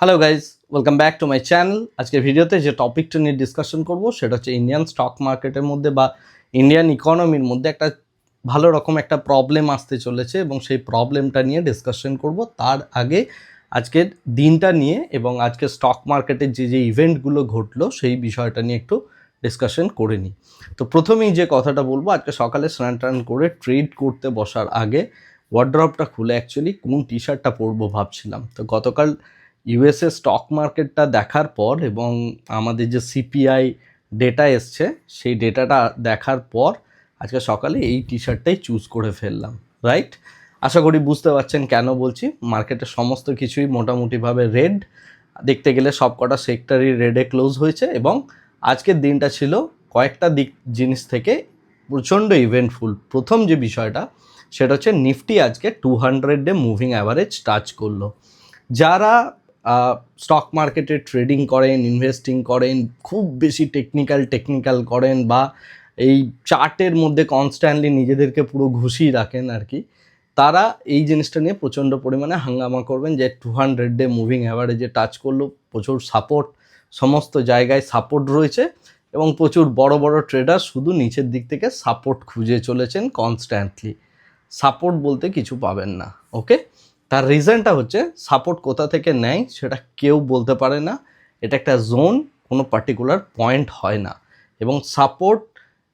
Hello guys welcome back to my channel আজকের ভিডিওতে যে টপিকটা নিয়ে ডিসকাশন করব, সেটা হচ্ছে ইন্ডিয়ান স্টক মার্কেটের মধ্যে বা ইন্ডিয়ান ইকোনমির মধ্যে একটা ভালো রকম একটা প্রবলেম আসতে চলেছে এবং সেই প্রবলেমটা নিয়ে ডিসকাশন করব। তার আগে আজকের দিনটা নিয়ে এবং আজকে স্টক মার্কেটের যে যে ইভেন্টগুলো ঘটলো, সেই বিষয়টা নিয়ে একটু ডিসকাশন করে নিই। তো প্রথমেই যে কথাটা বলব, আজকে সকালে স্নান টান করে ট্রেড করতে বসার আগে ওয়ার্ড্রপটা খুলে অ্যাকচুয়ালি কোন টি শার্টটা পরবো ভাবছিলাম। তো গতকাল ইউএসএ স্টক মার্কেটটা দেখার পর এবং আমাদের যে সিপিআই ডেটা এসছে, সেই ডেটাটা দেখার পর আজকে সকালে এই টি শার্টটাই চুজ করে ফেললাম রাইট আশা করি বুঝতে পারছেন কেন বলছি। মার্কেটের সমস্ত কিছুই মোটামুটিভাবে রেড দেখতে গেলে সব কটা সেক্টরই রেডে ক্লোজ হয়েছে এবং আজকের দিনটা ছিল কয়েকটা দিক জিনিস থেকে প্রচণ্ড ইভেন্টফুল প্রথম যে বিষয়টা, সেটা হচ্ছে নিফটি আজকে two hundred day moving average touch করল। যারা স্টক মার্কেটে ট্রেডিং করেন ইনভেস্টিং করেন, খুব বেশি টেকনিক্যাল টেকনিক্যাল করেন বা এই চার্টের মধ্যে কনস্ট্যান্টলি নিজেদেরকে পুরো ঘুষিয়ে রাখেন আর কি। তারা এই জিনিসটা নিয়ে প্রচণ্ড পরিমাণে হাঙ্গামা করবেন যে টু হান্ড্রেড ডে মুভিং অ্যাভারেজে টাচ করল, প্রচুর সাপোর্ট সমস্ত জায়গায় সাপোর্ট রয়েছে এবং প্রচুর বড় বড় ট্রেডার শুধু নিচের দিক থেকে সাপোর্ট খুঁজে চলেছেন কনস্ট্যান্টলি সাপোর্ট বলতে কিছু পাবেন না ওকে তার রিজনটা হচ্ছে সাপোর্ট কোথা থেকে নেয় সেটা কেউ বলতে পারে না। এটা একটা জোন কোনো পার্টিকুলার পয়েন্ট হয় না। এবং সাপোর্ট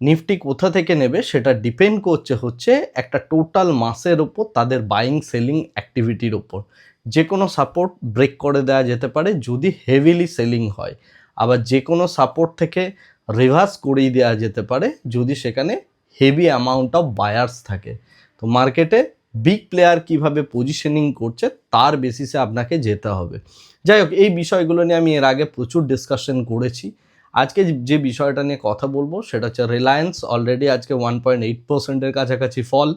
নিফটি কোথা থেকে নেবে সেটা ডিপেন্ড করছে হচ্ছে একটা টোটাল মাসের ওপর তাদের বাইং সেলিং অ্যাক্টিভিটির ওপর যে কোনো সাপোর্ট ব্রেক করে দেওয়া যেতে পারে যদি হেভিলি সেলিং হয়। আবার যে কোনো সাপোর্ট থেকে রিভার্স করিয়ে দেওয়া যেতে পারে যদি সেখানে হেভি অ্যামাউন্ট অফ বায়ার্স থাকে। তো মার্কেটে বিগ প্লেয়ার কীভাবে পজিশনিং করছে, তার বেসিসে আপনাকে যেতে হবে। যাই হোক, এই বিষয়গুলো নিয়ে আমি এর আগে প্রচুর ডিসকাশন করেছি। আজকে যে বিষয়টা নিয়ে কথা বলব, সেটা হচ্ছে রিলায়েন্স অলরেডি আজকে ওয়ান পয়েন্ট এইট পার্সেন্টের কাছাকাছি ফল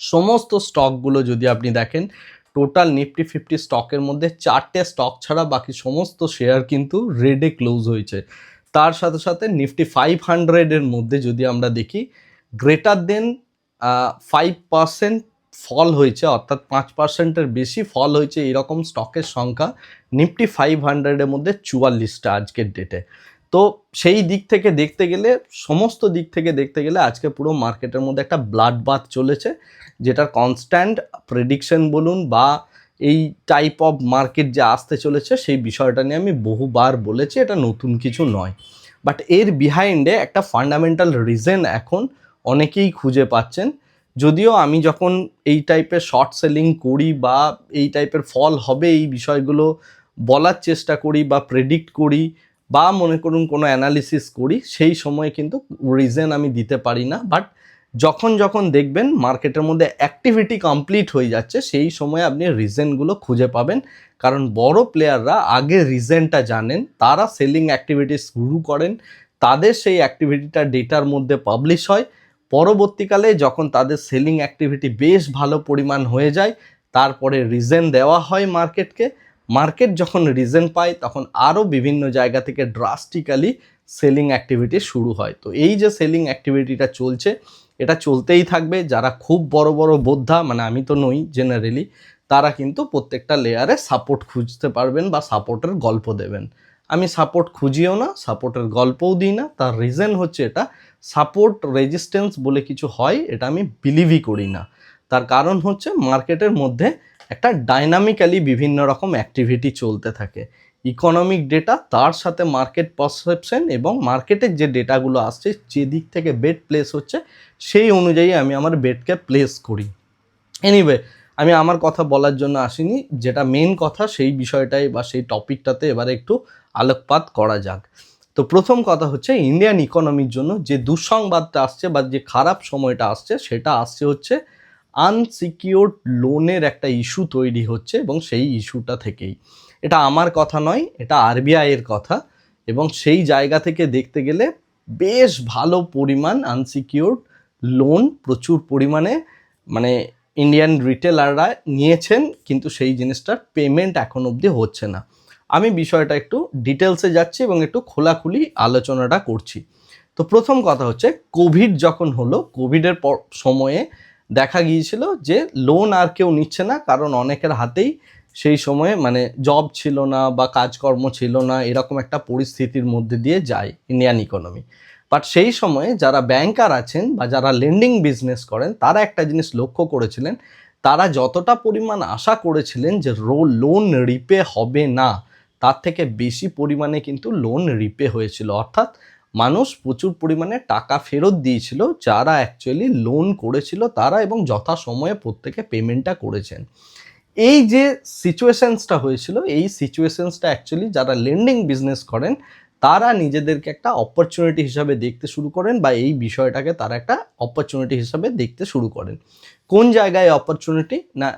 সমস্ত স্টকগুলো যদি আপনি দেখেন টোটাল নিফটি ফিফটি স্টকের মধ্যে চারটে স্টক ছাড়া বাকি সমস্ত শেয়ার কিন্তু রেডে ক্লোজ হয়েছে। তার সাথে সাথে নিফটি ফাইভ হান্ড্রেডের মধ্যে যদি আমরা দেখি greater than five percent fall হয়েছে, অর্থাৎ পাঁচ পার্সেন্টের বেশি ফল হয়েছে এরকম স্টকের সংখ্যা। নিফটি ফাইভ হান্ড্রেডের মধ্যে চুয়াল্লিশটা আজকের ডেটে তো সেই দিক থেকে দেখতে গেলে, সমস্ত দিক থেকে দেখতে গেলে আজকে পুরো মার্কেটের মধ্যে একটা ব্লাড বাথ চলেছে, যেটার কনস্ট্যান্ট প্রেডিকশন বলুন বা এই টাইপ অফ মার্কেট যে আসতে চলেছে, সেই বিষয়টা নিয়ে আমি বহুবার বলেছি, এটা নতুন কিছু নয়। বাট এর বিহাইন্ডে একটা ফান্ডামেন্টাল রিজন এখন অনেকেই খুঁজে পাচ্ছেন যদিও আমি যখন এই টাইপের শর্ট সেলিং করি বা এই টাইপের ফল হবে এই বিষয়গুলো বলার চেষ্টা করি বা প্রেডিক্ট করি বা মনে করুন কোনো অ্যানালিসিস করি, সেই সময় কিন্তু রিজন আমি দিতে পারি না। বাট যখন যখন দেখবেন মার্কেটের মধ্যে অ্যাক্টিভিটি কমপ্লিট হয়ে যাচ্ছে, সেই সময় আপনি রিজেনগুলো খুঁজে পাবেন। কারণ বড় প্লেয়াররা আগে রিজেনটা জানেন, তারা সেলিং অ্যাক্টিভিটি শুরু করেন, তাদের সেই অ্যাক্টিভিটিটা ডেটার মধ্যে পাবলিশ হয়। পরবর্তীকালে যখন তাদের সেলিং অ্যাক্টিভিটি বেশ ভালো পরিমাণ হয়ে যায়, তারপরে রিজেন দেওয়া হয় মার্কেটকে মার্কেট যখন রিজেন পায়, তখন আরও বিভিন্ন জায়গা থেকে ড্রাস্টিক্যালি সেলিং অ্যাক্টিভিটি শুরু হয়। তো এই যে সেলিং অ্যাক্টিভিটিটা চলছে, এটা চলতেই থাকবে। যারা খুব বড় বড় বোদ্ধা মানে আমি তো নই জেনারেলি তারা কিন্তু প্রত্যেকটা লেয়ারে সাপোর্ট খুঁজতে পারবেন বা সাপোর্টের গল্প দেবেন। আমি সাপোর্ট খুঁজিও না সাপোর্টের গল্পও দিই না, তার রিজন হচ্ছে এটা সাপোর্ট রেজিস্ট্যান্স বলে কিছু হয়, এটা আমি বিলিভই করি না। তার কারণ হচ্ছে মার্কেটের মধ্যে একটা ডাইনামিক্যালি বিভিন্ন রকম অ্যাক্টিভিটি চলতে থাকে। ইকোনমিক ডেটা তার সাথে মার্কেট পারসেপশন এবং মার্কেটের যে ডেটাগুলো আসছে, যে দিক থেকে বেড প্লেস হচ্ছে, সেই অনুযায়ী আমি আমার বেডকে প্লেস করি। এনিওয়ে আমি আমার কথা বলার জন্য আসিনি, যেটা মেন কথা সেই বিষয়টাই বা সেই টপিকটাতে এবারে একটু আলোকপাত করা যাক। তো প্রথম কথা হচ্ছে ইন্ডিয়ান ইকোনমির জন্য যে দুঃসংবাদটা আসছে বা যে খারাপ সময়টা আসছে, সেটা আসছে হচ্ছে আনসিকিউরড লোনের একটা ইস্যু তৈরি হচ্ছে এবং সেই ইস্যুটা থেকেই। এটা আমার কথা নয়, এটা আরবিআইয়ের কথা এবং সেই জায়গা থেকে দেখতে গেলে বেশ ভালো পরিমাণ আনসিকিউরড লোন প্রচুর পরিমাণে মানে ইন্ডিয়ান রিটেলাররা নিয়েছেন, কিন্তু সেই জিনিসটার পেমেন্ট এখন অবধি হচ্ছে না। আমি বিষয়টা একটু ডিটেলসে যাচ্ছি এবং একটু খোলাখুলি আলোচনাটা করছি। তো প্রথম কথা হচ্ছে কোভিড যখন হলো কোভিডের পর সময়ে দেখা গিয়েছিল যে লোন আর কেউ নিচ্ছে না, কারণ অনেকের হাতেই সেই সময়ে মানে জব ছিল না বা কাজকর্ম ছিল না, এরকম একটা পরিস্থিতির মধ্যে দিয়ে যায় ইন্ডিয়ান ইকোনমি বাট সেই সময়ে যারা ব্যাংকার আছেন বা যারা লেন্ডিং বিজনেস করেন, তারা একটা জিনিস লক্ষ্য করেছিলেন, তারা যতটা পরিমাণ আশা করেছিলেন যে রো লোন রিপে হবে না, তার থেকে বেশি পরিমাণে কিন্তু লোন রিপে হয়েছিল। অর্থাৎ মানুষ প্রচুর পরিমাণে টাকা ফেরত দিয়েছিল, যারা অ্যাকচুয়ালি লোন করেছিল তারা এবং যথাসময়ে প্রত্যেকে পেমেন্টটা করেছেন। এই যে সিচুয়েশনসটা হয়েছিল, এই সিচুয়েশনসটা অ্যাকচুয়ালি যারা লেন্ডিং বিজনেস করেন তারা নিজেদেরকে একটা অপরচুনিটি হিসাবে দেখতে শুরু করেন বা এই বিষয়টাকে তারা একটা অপরচুনিটি হিসাবে দেখতে শুরু করেন। কোন জায়গায় অপরচুনিটি না,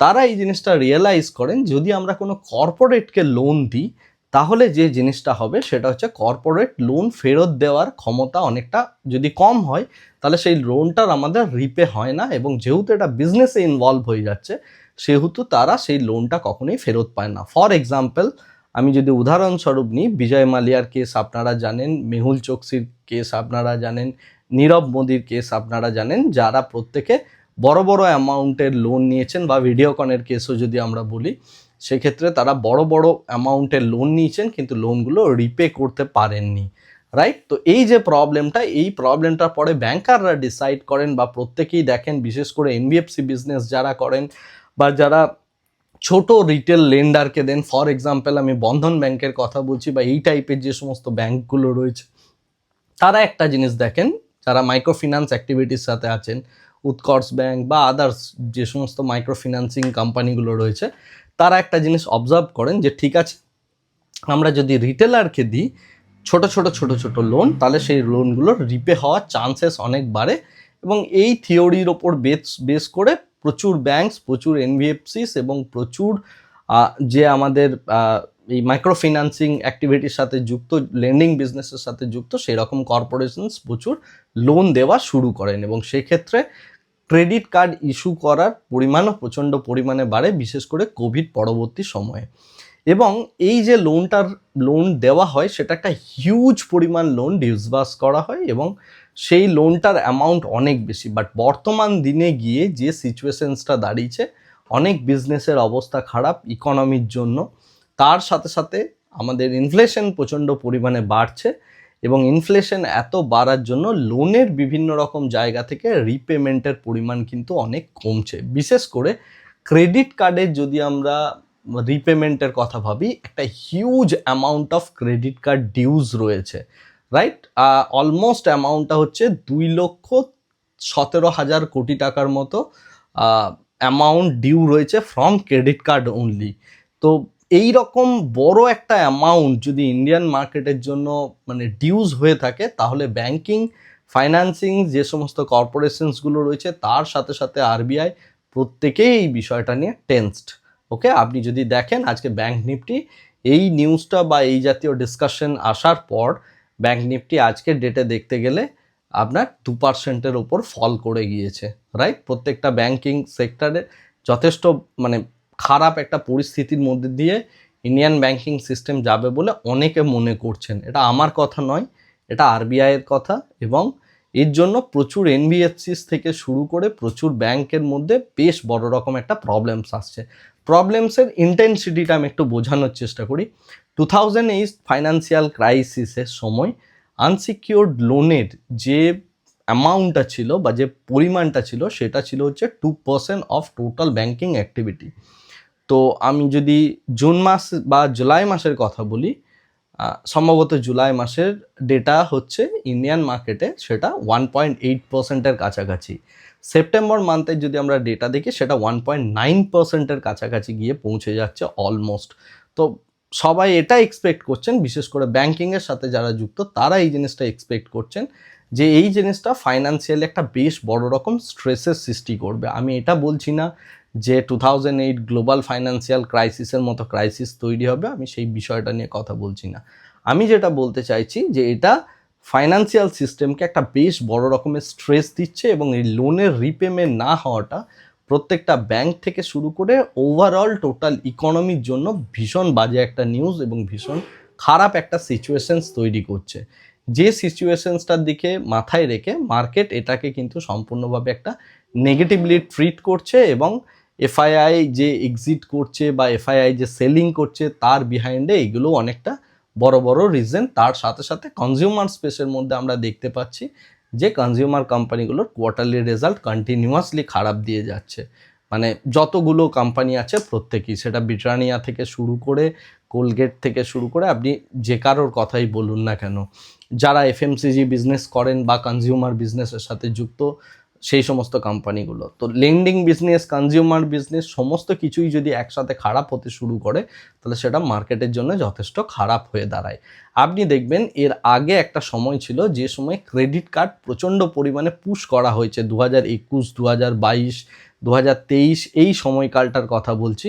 তারা এই জিনিসটা রিয়েলাইজ করেন, যদি আমরা কোনো কর্পোরেটকে লোন দিই, তাহলে যে জিনিসটা হবে সেটা হচ্ছে কর্পোরেট লোন ফেরত দেওয়ার ক্ষমতা অনেকটা যদি কম হয়, তাহলে সেই লোনটার আমাদের রিপে হয় না এবং যেহেতু এটা বিজনেসে ইনভলভ হয়ে যাচ্ছে, সেহেতু তারা সেই লোনটা কখনোই ফেরত পায় না। ফর এক্সাম্পল আমি যদি উদাহরণস্বরূপ নিই, বিজয় মালিয়ার কেস আপনারা জানেন, মেহুল চোকসির কেস আপনারা জানেন, নীরব মোদির কেস আপনারা জানেন, যারা প্রত্যেকে বড় বড় অ্যামাউন্টের লোন নিয়েছেন বা ভিডিওকনের কেসও যদি আমরা বলি, সেক্ষেত্রে তারা বড় বড় অ্যামাউন্টের লোন নিয়েছেন, কিন্তু লোনগুলো রিপে করতে পারেননি রাইট তো এই যে প্রবলেমটা এই প্রবলেমটার পরে ব্যাংকাররা ডিসাইড করেন বা প্রত্যেকেই দেখেন, বিশেষ করে এনবিএফসি বিজনেস যারা করেন বা যারা ছোট রিটেল লেন্ডারকে দেন। ফর এক্সাম্পল আমি বন্ধন ব্যাংকের কথা বলছি বা এই টাইপের যে সমস্ত ব্যাংকগুলো রয়েছে, তারা একটা জিনিস দেখেন, যারা মাইক্রো ফিন্যান্স অ্যাক্টিভিটির সাথে আছেন, উৎকর্ষ ব্যাংক বা আদার্স যে সমস্ত মাইক্রো ফিন্যান্সিং কোম্পানিগুলো রয়েছে, তারা একটা জিনিস অবজার্ভ করেন যে, ঠিক আছে, আমরা যদি রিটেলারকে দিই, ছোট ছোট ছোট ছোট লোন তাহলে সেই লোনগুলোর রিপে হওয়ার চান্সেস অনেক বাড়ে এবং এই থিওরির ওপর বেস বেস করে প্রচুর ব্যাংকস প্রচুর এনভিএফসিস এবং প্রচুর যে আমাদের এই মাইক্রো ফিন্যান্সিং অ্যাক্টিভিটির সাথে যুক্ত লেন্ডিং বিজনেসের সাথে যুক্ত সেই রকম কর্পোরেশনস প্রচুর লোন দেওয়া শুরু করেন এবং সেক্ষেত্রে ক্রেডিট কার্ড ইস্যু করার পরিমাণও প্রচণ্ড পরিমাণে বাড়ে, বিশেষ করে কোভিড পরবর্তী সময়ে। এবং এই যে লোনটার লোন দেওয়া হয়, সেটা একটা হিউজ পরিমাণ লোন ডিসবার্স করা হয় এবং সেই লোনটার অ্যামাউন্ট অনেক বেশি বাট বর্তমান দিনে গিয়ে যে সিচুয়েশনসটা দাঁড়িয়েছে, অনেক বিজনেসের অবস্থা খারাপ ইকোনমির জন্য। তার সাথে সাথে আমাদের ইনফ্লেশন প্রচণ্ড পরিমাণে বাড়ছে এবং ইনফ্লেশন এত বাড়ার জন্য লোনের বিভিন্ন রকম জায়গা থেকে রিপেমেন্টের পরিমাণ কিন্তু অনেক কমছে। বিশেষ করে ক্রেডিট কার্ডের যদি আমরা রিপেমেন্টের কথা ভাবি, একটা huge amount of credit card dues রয়েছে। রাইট অলমোস্ট অ্যামাউন্টটা হচ্ছে দুই লক্ষ সতেরো হাজার কোটি টাকার মতো অ্যামাউন্ট ডিউ রয়েছে ফ্রম ক্রেডিট কার্ড অনলি তো এই রকম বড় একটা অ্যামাউন্ট যদি ইন্ডিয়ান মার্কেটের জন্য মানে ডিউজ হয়ে থাকে, তাহলে ব্যাংকিং ফাইন্যান্সিং যে সমস্ত কর্পোরেশনসগুলো রয়েছে, তার সাথে সাথে আরবিআই প্রত্যেকেই এই বিষয়টা নিয়ে টেন্সড ওকে আপনি যদি দেখেন আজকে ব্যাংক নিফটি এই নিউজটা বা এই জাতীয় ডিসকাশন আসার পর ব্যাংক নিফটি আজকের ডেটে দেখতে গেলে আপনার দু পার্সেন্টের ওপর ফল করে গিয়েছে রাইট প্রত্যেকটা ব্যাংকিং সেক্টরে যথেষ্ট মানে খারাপ একটা পরিস্থিতির মধ্যে দিয়ে ইন্ডিয়ান ব্যাংকিং সিস্টেম যাবে বলে অনেকে মনে করছেন। এটা আমার কথা নয়, এটা আরবিআইয়ের কথা এবং এর জন্য প্রচুর এনবিএফসিস থেকে শুরু করে প্রচুর ব্যাংকের মধ্যে বেশ বড় রকম একটা প্রবলেমস আসছে। প্রবলেমসের ইন্টেন্সিটিটা আমি একটু বোঝানোর চেষ্টা করি। টু থাউজেন্ড এইট ফাইন্যান্সিয়াল ক্রাইসিসের সময় আনসিকিউর্ড লোনের যে অ্যামাউন্টটা ছিল বা যে পরিমাণটা ছিল, সেটা ছিল হচ্ছে two percent of total banking activity তো আমি যদি জুন মাস বা জুলাই মাসের কথা বলি সম্ভবত জুলাই মাসের ডেটা হচ্ছে ইন্ডিয়ান মার্কেটে সেটা ওয়ান পয়েন্ট এইট পার্সেন্টের কাছাকাছি। সেপ্টেম্বর মান্থের যদি আমরা ডেটা দেখি, সেটা ওয়ান পয়েন্ট নাইন পার্সেন্টের কাছাকাছি গিয়ে পৌঁছে যাচ্ছে অলমোস্ট তো সবাই এটা এক্সপেক্ট করছেন, বিশেষ করে ব্যাংকিংয়ের সাথে যারা যুক্ত, তারা এই জিনিসটা এক্সপেক্ট করছেন যে এই জিনিসটা ফাইন্যান্সিয়ালি একটা বেশ বড় রকম স্ট্রেসের সৃষ্টি করবে। আমি এটা বলছি না যে two thousand eight global financial ক্রাইসিসের মতো ক্রাইসিস তৈরি হবে, আমি সেই বিষয়টা নিয়ে কথা বলছি না। আমি যেটা বলতে চাইছি যে এটা ফাইন্যান্সিয়াল সিস্টেমকে একটা বেশ বড় রকমের স্ট্রেস দিচ্ছে এবং এই লোনের রিপেমেন্ট না হওয়াটা প্রত্যেকটা ব্যাংক থেকে শুরু করে ওভারঅল টোটাল ইকোনমির জন্য ভীষণ বাজে একটা নিউজ এবং ভীষণ খারাপ একটা সিচুয়েশনস তৈরি করছে। যে সিচুয়েশনসটার দিকে মাথায় রেখে মার্কেট এটাকে কিন্তু সম্পূর্ণভাবে একটা নেগেটিভলি ট্রিট করছে এবং এফআইআই যে এক্সিট করছে বা এফআইআই যে সেলিং করছে তার বিহাইন্ডে এগুলো অনেকটা বড় বড় রিজন তার সাথে সাথে কনজিউমার স্পেসের মধ্যে আমরা দেখতে পাচ্ছি যে কনজিউমার কোম্পানিগুলোর কোয়ার্টারলি রেজাল্ট কন্টিনিউয়াসলি খারাপ দিয়ে যাচ্ছে। মানে যতগুলো কোম্পানি আছে প্রত্যেকেই, সেটা ব্রিটানিয়া থেকে শুরু করে, কোলগেট থেকে শুরু করে, আপনি যে কারোর কথাই বলুন না কেন, যারা এফএমসিজি বিজনেস করেন বা কনজিউমার বিজনেসের সাথে যুক্ত সেই সমস্ত কোম্পানিগুলো তো লেন্ডিং বিজনেস কনজিউমার বিজনেস সমস্ত কিছুই যদি একসাথে খারাপ হতে শুরু করে, তাহলে সেটা মার্কেটের জন্য যথেষ্ট খারাপ হয়ে দাঁড়ায়। আপনি দেখবেন এর আগে একটা সময় ছিল যে সময় ক্রেডিট কার্ড প্রচণ্ড পরিমাণে পুশ করা হয়েছে। দু হাজার একুশ দু হাজার বাইশ দু হাজার তেইশ, এই সময়কালটার কথা বলছি।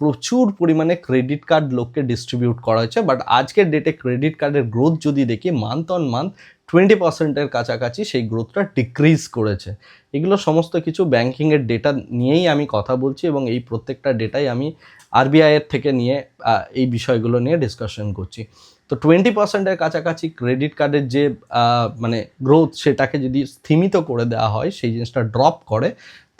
প্রচুর পরিমাণে ক্রেডিট কার্ড লোককে ডিস্ট্রিবিউট করা হয়েছে বাট আজকের ডেটে ক্রেডিট কার্ডের গ্রোথ যদি দেখি মান্থ অন মান্থ টোয়েন্টি পার্সেন্টের কাছাকাছি সেই গ্রোথটা ডিক্রিজ করেছে। এগুলো সমস্ত কিছু ব্যাংকিংয়ের ডেটা নিয়েই আমি কথা বলছি এবং এই প্রত্যেকটা ডেটাই আমি আরবিআইয়ের থেকে নিয়ে এই বিষয়গুলো নিয়ে ডিসকাশন করছি। তো টোয়েন্টি পার্সেন্টের কাছাকাছি ক্রেডিট কার্ডের যে মানে গ্রোথ সেটাকে যদি স্থিমিত করে দেওয়া হয়, সেই জিনিসটা ড্রপ করে,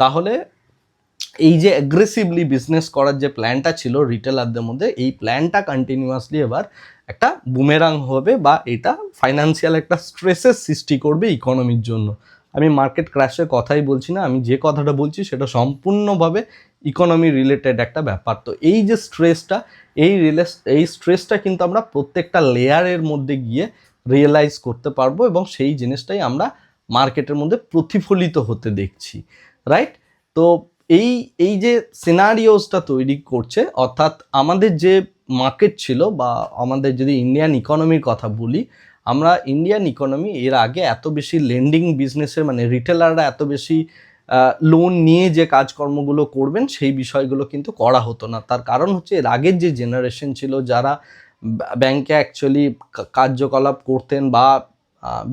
তাহলে এই যে অ্যাগ্রেসিভলি বিজনেস করার যে প্ল্যানটা ছিল রিটেলারদের মধ্যে, এই প্ল্যানটা কন্টিনিউয়াসলি এবার একটা বুমেরাং হবে বা এটা ফাইন্যান্সিয়াল একটা স্ট্রেসের সৃষ্টি করবে ইকোনমির জন্য। আমি মার্কেট ক্র্যাশের কথাই বলছি না, আমি যে কথাটা বলছি সেটা সম্পূর্ণভাবে ইকোনমি রিলেটেড একটা ব্যাপার। তো এই যে স্ট্রেসটা এই রিলেস এই স্ট্রেসটা কিন্তু আমরা প্রত্যেকটা লেয়ারের মধ্যে গিয়ে রিয়েলাইজ করতে পারব এবং সেই জিনিসটাই আমরা মার্কেটের মধ্যে প্রতিফলিত হতে দেখছি। রাইট তো এই এই যে সিনারিওসটা তৈরি করছে, অর্থাৎ আমাদের যে মার্কেট ছিল বা আমাদের যদি ইন্ডিয়ান ইকোনমির কথা বলি, আমরা ইন্ডিয়ান ইকোনমি এর আগে এত বেশি লেন্ডিং বিজনেসের মানে রিটেলাররা এত বেশি লোন নিয়ে যে কাজকর্মগুলো করবেন, সেই বিষয়গুলো কিন্তু করা হতো না। তার কারণ হচ্ছে এর আগের যে জেনারেশন ছিল, যারা ব্যাংকে অ্যাকচুয়ালি কার্যকলাপ করতেন বা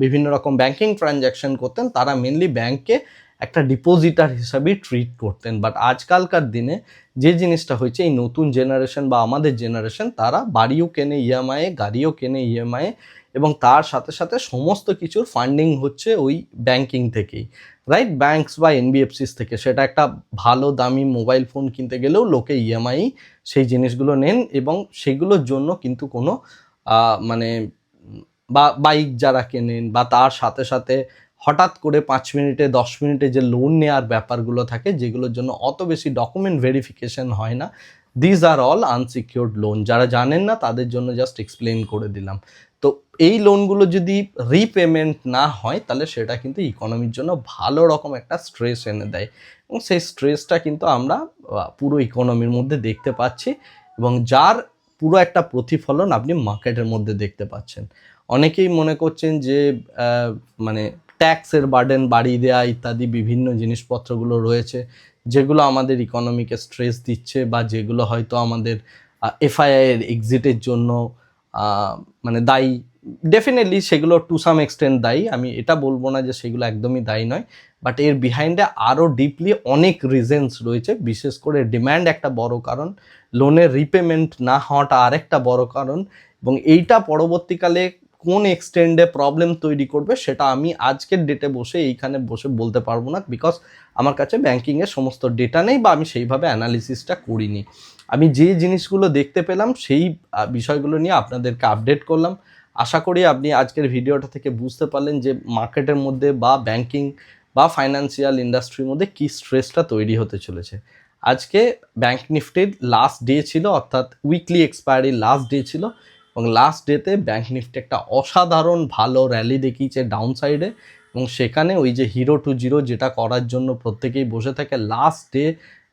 বিভিন্ন রকম ব্যাংকিং ট্রানজ্যাকশন করতেন, তারা মেনলি ব্যাংকে একটা ডিপোজিটার হিসাবেই ট্রিট করতেন। বাট আজকালকার দিনে যে জিনিসটা হয়েছে, এই নতুন জেনারেশন বা আমাদের জেনারেশন তারা বাড়িও কেনে ইএমআইয়ে গাড়িও কেনে ইএমআইয়ে এবং তার সাথে সাথে সমস্ত কিছুর ফান্ডিং হচ্ছে ওই ব্যাংকিং থেকেই। রাইট ব্যাংকস বা এনবিএফসিস থেকে। সেটা একটা ভালো, দামি মোবাইল ফোন কিনতে গেলেও লোকে ইএমআই সেই জিনিসগুলো নেন এবং সেগুলোর জন্য কিন্তু কোনো মানে বা বাইক যারা কেনেন বা তার সাথে সাথে হঠাৎ করে পাঁচ মিনিটে, দশ মিনিটে যে লোন নেওয়ার ব্যাপারগুলো থাকে, যেগুলোর জন্য অত বেশি ডকুমেন্ট ভেরিফিকেশন হয় না। These are all unsecured loan যারা জানেন না, তাদের জন্য জাস্ট এক্সপ্লেন করে দিলাম। তো এই লোনগুলো যদি রিপেমেন্ট না হয়, তাহলে সেটা কিন্তু ইকোনমির জন্য ভালো রকম একটা স্ট্রেস এনে দেয়। এবং সেই স্ট্রেসটা কিন্তু আমরা পুরো ইকোনমির মধ্যে দেখতে পাচ্ছি। এবং যার পুরো একটা প্রতিফলন আপনি মার্কেটের মধ্যে দেখতে পাচ্ছেন। অনেকেই মনে করছেন যে মানে ট্যাক্সের বার্ডেন বাড়িয়ে দেওয়া ইত্যাদি বিভিন্ন জিনিসপত্রগুলো রয়েছে, যেগুলো আমাদের ইকোনমিকে স্ট্রেস দিচ্ছে বা যেগুলো হয়তো আমাদের এফআইআই এর এক্সিটের জন্য মানে দায়ী। ডেফিনেটলি সেগুলো টু সাম এক্সটেন্ট দায়ী। আমি এটা বলব না যে সেগুলো একদমই দায়ী নয় বাট এর বিহাইন্ডে আরও ডিপলি অনেক রিজেন্স রয়েছে। বিশেষ করে ডিম্যান্ড একটা বড় কারণ লোনের রিপেমেন্ট না হওয়াটা আরেকটা বড় কারণ এবং এইটা পরবর্তীকালে কোন এক্সটেন্ডে প্রবলেম তৈরি করবে সেটা আমি আজকের ডেটে বসে এইখানে বসে বলতে পারব না বিকজ আমার কাছে ব্যাঙ্কিংয়ের সমস্ত ডেটা নেই বা আমি সেইভাবে অ্যানালিসিসটা করিনি। আমি যে জিনিসগুলো দেখতে পেলাম সেই বিষয়গুলো নিয়ে আপনাদেরকে আপডেট করলাম। আশা করি আপনি আজকের ভিডিওটা থেকে বুঝতে পারলেন যে মার্কেটের মধ্যে বা ব্যাংকিং বা ফাইন্যান্সিয়াল ইন্ডাস্ট্রির মধ্যে কী স্ট্রেসটা তৈরি হতে চলেছে। আজকে ব্যাংক নিফটির লাস্ট ডে ছিল, অর্থাৎ উইকলি এক্সপায়ারি লাস্ট ডে ছিল। এবং লাস্ট ডেতে ব্যাঙ্ক নিফটি একটা অসাধারণ ভালো র্যালি দেখিয়েছে ডাউন সাইডে এবং সেখানে ওই যে হিরো টু জিরো যেটা করার জন্য প্রত্যেকেই বসে থাকে লাস্ট ডে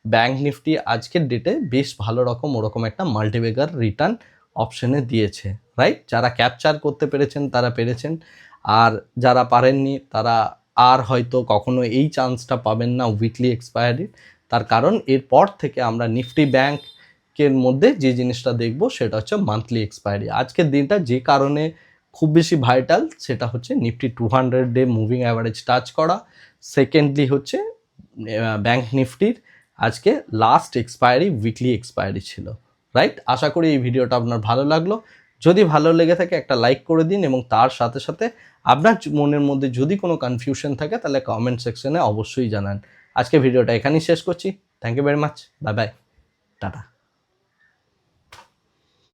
ব্যাংক নিফটি আজকের ডেটে বেশ ভালো রকম ওরকম একটা মাল্টিবেগার রিটার্ন অপশনে দিয়েছে রাইট যারা ক্যাপচার করতে পেরেছেন তারা পেরেছেন, আর যারা পারেননি তারা আর হয়তো কখনো এই চান্সটা পাবেন না উইকলি এক্সপায়ারি তার কারণ এরপর থেকে আমরা নিফটি ব্যাংকের মধ্যে যে জিনিসটা দেখব সেটা হচ্ছে মান্থলি এক্সপায়ারি আজকের দিনটা যে কারণে খুব বেশি ভাইটাল সেটা হচ্ছে Nifty two hundred day moving average touch করা। সেকেন্ডলি হচ্ছে ব্যাংক নিফটির আজকে লাস্ট এক্সপায়ারি উইকলি এক্সপায়ারি ছিল। রাইট আশা করি এই ভিডিওটা আপনার ভালো লাগল। যদি ভালো লেগে থাকে একটা লাইক করে দিন এবং তার সাথে সাথে আপনার মনের মধ্যে যদি কোনো কনফিউশন থাকে তাহলে কমেন্ট সেকশনে অবশ্যই জানান। আজকে ভিডিওটা এখানেই শেষ করছি। Thank you very much bye bye tata.